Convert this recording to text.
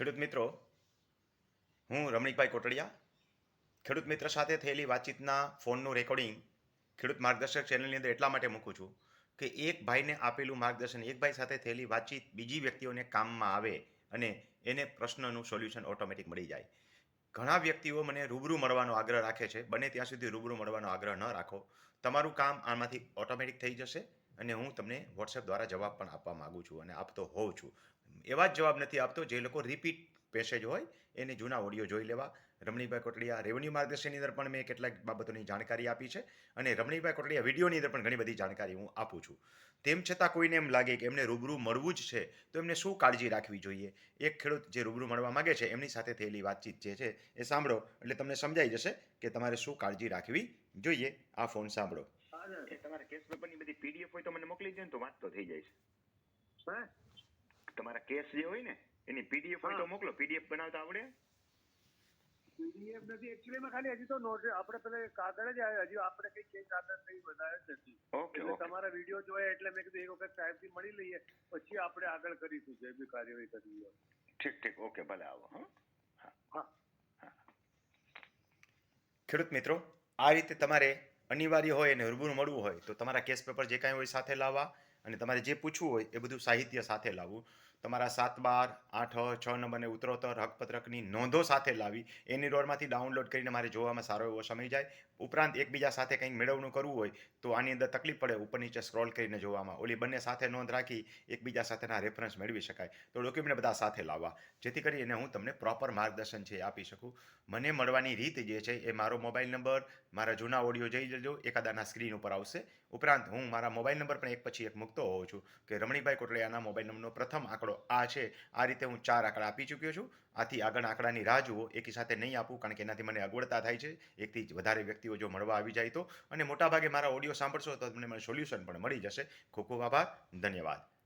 ખેડૂત મિત્રો, હું રમણીકભાઈ કોટડિયા. ખેડૂત મિત્ર સાથે થયેલી વાતચીતના ફોનનું રેકોર્ડિંગ ખેડૂત માર્ગદર્શક ચેનલની અંદર એટલા માટે મૂકું છું કે એક ભાઈને આપેલું માર્ગદર્શન, એક ભાઈ સાથે થયેલી વાતચીત બીજી વ્યક્તિઓને કામમાં આવે અને એને પ્રશ્નનું સોલ્યુશન ઓટોમેટિક મળી જાય. ઘણા વ્યક્તિઓ મને રૂબરૂ મળવાનો આગ્રહ રાખે છે. બને ત્યાં સુધી રૂબરૂ મળવાનો આગ્રહ ન રાખો. તમારું કામ આમાંથી ઓટોમેટિક થઈ જશે અને હું તમને વોટ્સએપ દ્વારા જવાબ પણ આપવા માગું છું અને આપતો હોઉં છું. એવા જ જવાબ નથી આપતો જે લોકો રિપીટ પેસેજ હોય, એને જૂના ઓડિયો જોઈ લેવા. રમણીભાઈ કોટડિયા રેવન્યુ માર્ગદર્શનની અંદર પણ મેં કેટલાક બાબતોની જાણકારી આપી છે અને રમણીભાઈ કોટડિયા વિડીયોની અંદર પણ ઘણી બધી જાણકારી હું આપું છું. તેમ છતાં કોઈને એમ લાગે કે એમને રૂબરૂ મળવું જ છે, તો એમને શું કાળજી રાખવી જોઈએ? એક ખેડૂત જે રૂબરૂ મળવા માગે છે, એમની સાથે થયેલી વાતચીત જે છે, એ સાંભળો. એટલે તમને સમજાઈ જશે કે તમારે શું કાળજી રાખવી જોઈએ. આ ફોન સાંભળો. તમારા કેસ પેપરની બધી પીડીએફ હોય તો મને મોકલી દો તો વાંચતો થઈ જાય છે? તમારા કેસ જે હોય ને એની પીડીએફ હોય તો મોકલો. પીડીએફ બનાવતા આવડે? પીડીએફ નથી. એકચ્યુઅલી માં ખાલી હજી તો નોટ આપણે પેલા કાગળ જ આવે હજી આપણે કઈ ચેન્જ આગળ કઈ વધારે જ નથી. એટલે તમારા વીડિયો જોયા એટલે મેં કીધું એક વખત સાહેબથી મળી લઈએ. પછી આપણે આગળ કરીશું જે બી કાર્યવાહી કરવી હોય. ઠીક ઠીક. ઓકે ભલે આવો હા. હા. ખેડૂત મિત્રો આ રીતે તમારે અનિવાર્ય હોય અને રૂબરૂ મળવું હોય તો તમારા કેસ પેપર જે કાંઈ હોય સાથે લાવવા. અને તમારે જે પૂછવું હોય એ બધું સાહિત્ય સાથે લાવવું. તમારા સાત બાર, આઠ, છ નંબરને ઉત્તરોત્તર હકપત્રકની નોંધો સાથે લાવી. એની રોડમાંથી ડાઉનલોડ કરીને મારે જોવામાં સારો એવો સમય જાય. ઉપરાંત એકબીજા સાથે કંઈક મેળવણું કરવું હોય તો આની અંદર તકલીફ પડે, ઉપર નીચે સ્ક્રોલ કરીને જોવામાં. ઓલી બંને સાથે નોંધ રાખી એકબીજા સાથેના રેફરન્સ મેળવી શકાય. તો ડોક્યુમેન્ટ બધા સાથે લાવવા. જેથી કરીને હું તમને પ્રોપર માર્ગદર્શન છે આપી શકું. મને મળવાની રીત જે છે એ મારો મોબાઈલ નંબર, મારા જૂના ઓડિયો જઈ જજો, એકાદાના સ્ક્રીન ઉપર આવશે. ઉપરાંત હું મારા મોબાઈલ નંબર પણ એક પછી એક મૂકતો હોઉં છું કે રમણીભાઈ કોટડિયાના મોબાઈલ નંબરનો પ્રથમ આંકડો આ છે, આ રીતે હું ચાર આંકડા આપી ચૂક્યો છું. આથી આગળ આંકડાની રાહ જુઓ, એકી સાથે નહીં આપું કારણ કે એનાથી મને અગવડતા થાય છે. એકથી વધારે વ્યક્તિઓ જો મળવા આવી જાય તો. અને મોટાભાગે મારા ઓડિયો સાંભળશો તો તમને મને સોલ્યુશન પણ મળી જશે. ખૂબ ખૂબ આભાર, ધન્યવાદ.